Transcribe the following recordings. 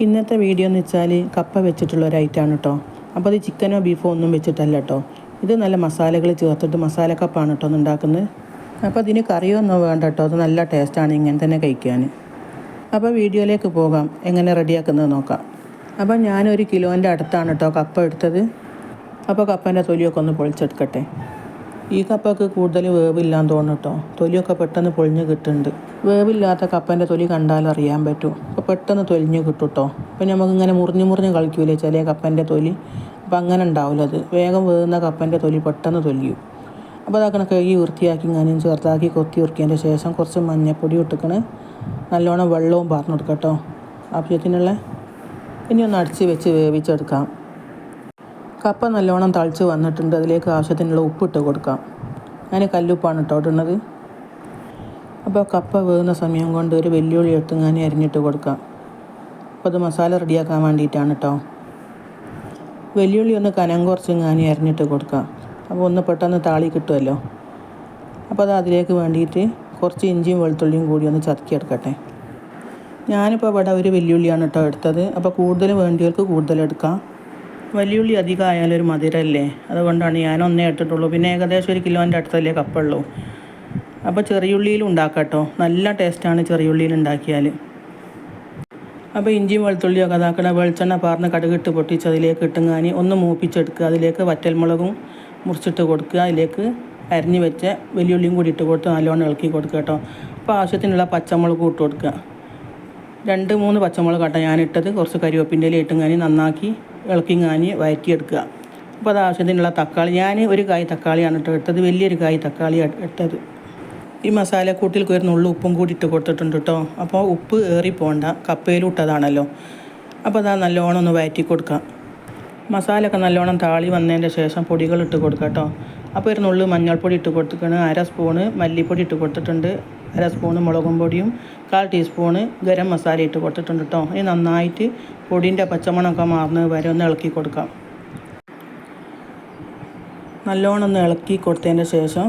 ഇന്നത്തെ വീഡിയോ എന്ന് വെച്ചാൽ കപ്പ വെച്ചിട്ടുള്ള ഒരു ഐറ്റമാണ് കേട്ടോ അപ്പോൾ അത് ചിക്കനോ ബീഫോ ഒന്നും വെച്ചിട്ടല്ല കേട്ടോ ഇത് നല്ല മസാലകൾ ചേർത്തിട്ട് മസാല കപ്പാണ് കേട്ടോ ഉണ്ടാക്കുന്നത്. അപ്പോൾ അതിന് കറിയൊന്നും വേണ്ട കേട്ടോ അത് നല്ല ടേസ്റ്റാണ് ഇങ്ങനെ തന്നെ കഴിക്കാൻ. അപ്പോൾ വീഡിയോയിലേക്ക് പോകാം. എങ്ങനെ റെഡിയാക്കുന്നത് നോക്കാം. അപ്പോൾ ഞാനൊരു കിലോന്റെ അടുത്താണ് കേട്ടോ കപ്പ എടുത്തത്. അപ്പോൾ കപ്പന്റെ തൊലിയൊക്കെ ഒന്ന് പൊളിച്ചെടുക്കട്ടെ. ഈ കപ്പക്ക് കൂടുതൽ വേവില്ലാന്ന് തോന്നുന്നു കേട്ടോ തൊലിയൊക്കെ പെട്ടെന്ന് പൊളിഞ്ഞ് കിട്ടുന്നുണ്ട് വേവില്ലാത്ത കപ്പന്റെ തൊലി കണ്ടാൽ അറിയാൻ പറ്റും. അപ്പോൾ പെട്ടെന്ന് തൊലിഞ്ഞ് കിട്ടും കേട്ടോ അപ്പോൾ നമുക്കിങ്ങനെ മുറിഞ്ഞ് മുറിഞ്ഞ് കളിക്കൂലേ ചില കപ്പന്റെ തൊലി? അപ്പം അങ്ങനെ ഉണ്ടാവില്ല അത്. വേഗം വേവുന്ന കപ്പന്റെ തൊലി പെട്ടെന്ന് തൊലിയും. അപ്പോൾ അതാക്കണ കഴുകി വൃത്തിയാക്കി ഇങ്ങനെ ചെറുതാക്കി കൊത്തി ഉറുക്കിയതിന്റെ ശേഷം കുറച്ച് മഞ്ഞപ്പൊടി ഇട്ടിക്കണ്. നല്ലോണം വെള്ളവും പറഞ്ഞു കൊടുക്കാം കേട്ടോ ആവശ്യത്തിനുള്ള ഇനി ഒന്ന് അടിച്ച് വെച്ച് വേവിച്ചെടുക്കാം. കപ്പ നല്ലോണം തളിച്ച് വന്നിട്ടുണ്ട്. അതിലേക്ക് ആവശ്യത്തിനുള്ള ഉപ്പിട്ട് കൊടുക്കാം. ഞാൻ കല്ലുപ്പാണ് കേട്ടോ ഇടുന്നത്. അപ്പോൾ കപ്പ വേകുന്ന സമയം കൊണ്ട് ഒരു വെല്ലുവിളി എടുത്ത് ഞാൻ അരിഞ്ഞിട്ട് കൊടുക്കാം. അപ്പോൾ അത് മസാല റെഡിയാക്കാൻ വേണ്ടിയിട്ടാണ് കേട്ടോ വെല്ലുവിളി ഒന്ന് കനം കുറച്ച് ഞാൻ അരിഞ്ഞിട്ട് കൊടുക്കാം. അപ്പോൾ ഒന്ന് പെട്ടെന്ന് താളി കിട്ടുമല്ലോ അപ്പോൾ അത് അതിലേക്ക് വേണ്ടിയിട്ട് കുറച്ച് ഇഞ്ചിയും വെളുത്തുള്ളിയും കൂടി ഒന്ന് ചതക്കിയെടുക്കട്ടെ. ഞാനിപ്പോൾ ഇവിടെ ഒരു വെല്ലുവിളിയാണ് കേട്ടോ എടുത്തത്. അപ്പോൾ കൂടുതൽ വേണ്ടിയവർക്ക് കൂടുതൽ എടുക്കാം. വലിയുള്ളി അധികം ആയാലും ഒരു മധുരമല്ലേ അതുകൊണ്ടാണ് ഞാൻ ഒന്നേ ഇട്ടിട്ടുള്ളൂ. പിന്നെ ഏകദേശം ഒരു കിലോന്റെ അടുത്തല്ലേ കപ്പുള്ളൂ. അപ്പോൾ ചെറിയുള്ളിയിലും ഉണ്ടാക്കാം കേട്ടോ നല്ല ടേസ്റ്റാണ് ചെറിയുള്ളിയിൽ ഉണ്ടാക്കിയാൽ അപ്പോൾ ഇഞ്ചിയും വെളുത്തുള്ളിയൊക്കെ അതാക്കണ വെളിച്ചെണ്ണ പാർന്ന് കടുകിട്ട് പൊട്ടിച്ച് അതിലേക്ക് ഇട്ടുങ്ങാനി ഒന്ന് മൂപ്പിച്ചെടുക്കുക. അതിലേക്ക് വറ്റൽമുളകും മുറിച്ചിട്ട് കൊടുക്കുക. അതിലേക്ക് അരിഞ്ഞ് വെച്ച വലിയുള്ളിയും കൂടി ഇട്ട് കൊടുത്ത് നല്ലോണം ഇളക്കി കൊടുക്കുക കേട്ടോ. അപ്പോൾ ആവശ്യത്തിനുള്ള പച്ചമുളക് ഇട്ട് കൊടുക്കുക. രണ്ട് മൂന്ന് പച്ചമുളക് കേട്ടോ ഞാനിട്ടത്. കുറച്ച് കരിവേപ്പിന്റെ ഇല നന്നാക്കി ഇളക്കിങ്ങാനി വഴറ്റിയെടുക്കുക അപ്പോൾ അത് ആവശ്യത്തിനുള്ള തക്കാളി. ഞാൻ ഒരു കായ് തക്കാളിയാണ് കേട്ടോ എടുത്തത്. വലിയൊരു കായ് തക്കാളി ഇട്ടത് ഈ മസാലക്കൂട്ടിൽ ഒരു നുള്ളു ഉപ്പും കൂടി ഇട്ട് കൊടുത്തിട്ടുണ്ട് കേട്ടോ. അപ്പോൾ ഉപ്പ് ഏറി പോണ്ട കപ്പയിലിട്ടതാണല്ലോ അപ്പോൾ അതാ നല്ലോണം ഒന്ന് വഴറ്റി കൊടുക്കാം മസാലയൊക്കെ നല്ലോണം താളി വന്നതിന്റെ ശേഷം പൊടികൾ ഇട്ട് കൊടുക്കാം കേട്ടോ. അപ്പോൾ ഒരു മഞ്ഞൾപ്പൊടി ഇട്ട് കൊടുത്തിട്ടുണ്ട് അര സ്പൂണ് മല്ലിപ്പൊടി ഇട്ട് കൊടുത്തിട്ടുണ്ട്. അര സ്പൂണ് മുളകും പൊടിയും കാൽ ടീസ്പൂണ് ഗരം മസാല ഇട്ട് കൊടുത്തിട്ടുണ്ട് കേട്ടോ ഇനി നന്നായിട്ട് പൊടിന്റെ പച്ചമണമൊക്കെ മാറുന്നത് വരെ ഒന്ന് ഇളക്കി കൊടുക്കാം. നല്ലോണം ഒന്ന് ഇളക്കി കൊടുത്തതിന്റെ ശേഷം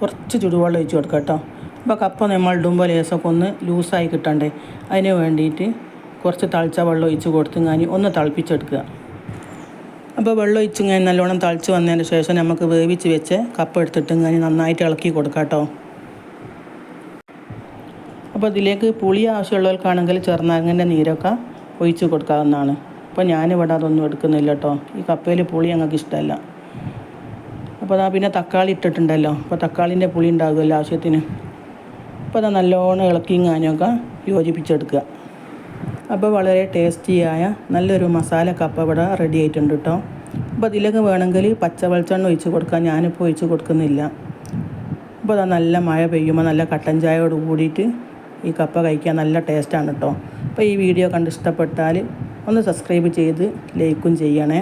കുറച്ച് ചുടുവെള്ളം ഒഴിച്ച് കൊടുക്കാം കേട്ടോ അപ്പോൾ കപ്പ നമ്മൾ ഇടുമ്പോൾ ലേസൊക്കെ ഒന്ന് ലൂസായി കിട്ടണ്ടേ? അതിന് വേണ്ടിയിട്ട് കുറച്ച് തളിച്ച വെള്ളം ഒഴിച്ച് കൊടുത്ത് ഞാൻ ഒന്ന് തിളപ്പിച്ചെടുക്കുക. അപ്പോൾ വെള്ളം ഒഴിച്ച് കഴിഞ്ഞാൽ നല്ലോണം തളിച്ച് വന്നതിന് ശേഷം നമുക്ക് വേവിച്ച് വെച്ച് കപ്പ് എടുത്തിട്ട് ഞാൻ നന്നായിട്ട് ഇളക്കി കൊടുക്കാം കേട്ടോ അപ്പോൾ ഇതിലേക്ക് പുളി ആവശ്യമുള്ളവർക്കാണെങ്കിൽ ചെറുനാരങ്ങന്റെ നീരൊക്കെ ഒഴിച്ച് കൊടുക്കാവുന്നതാണ്. അപ്പോൾ ഞാനിവിടെ അതൊന്നും എടുക്കുന്നില്ല കേട്ടോ. ഈ കപ്പയിൽ പുളി ഞങ്ങൾക്ക് ഇഷ്ടമല്ല. അപ്പോൾ അതാ പിന്നെ തക്കാളി ഇട്ടിട്ടുണ്ടല്ലോ. അപ്പോൾ തക്കാളിന്റെ പുളി ഉണ്ടാകുമല്ലോ ആവശ്യത്തിന്. അപ്പോൾ അതാ നല്ലോണം ഇളക്കിങ്ങാനൊക്കെ യോജിപ്പിച്ചെടുക്കുക. അപ്പോൾ വളരെ ടേസ്റ്റിയായ നല്ലൊരു മസാല കപ്പ ഇവിടെ റെഡി ആയിട്ടുണ്ട് കേട്ടോ. അപ്പോൾ അതിലേക്ക് വേണമെങ്കിൽ പച്ച വെളിച്ചെണ്ണ ഒഴിച്ച് കൊടുക്കാം ഞാനിപ്പോൾ ഒഴിച്ച് കൊടുക്കുന്നില്ല. അപ്പോൾ അതാ നല്ല മഴ പെയ്യുമ്പോൾ നല്ല കട്ടൻ ചായയോട് കൂടിയിട്ട് ഈ കപ്പ കഴിക്കാൻ നല്ല ടേസ്റ്റാണ് കേട്ടോ. അപ്പോൾ ഈ വീഡിയോ കണ്ട് ഇഷ്ടപ്പെട്ടാൽ ഒന്ന് സബ്സ്ക്രൈബ് ചെയ്ത് ലൈക്കും ചെയ്യണേ.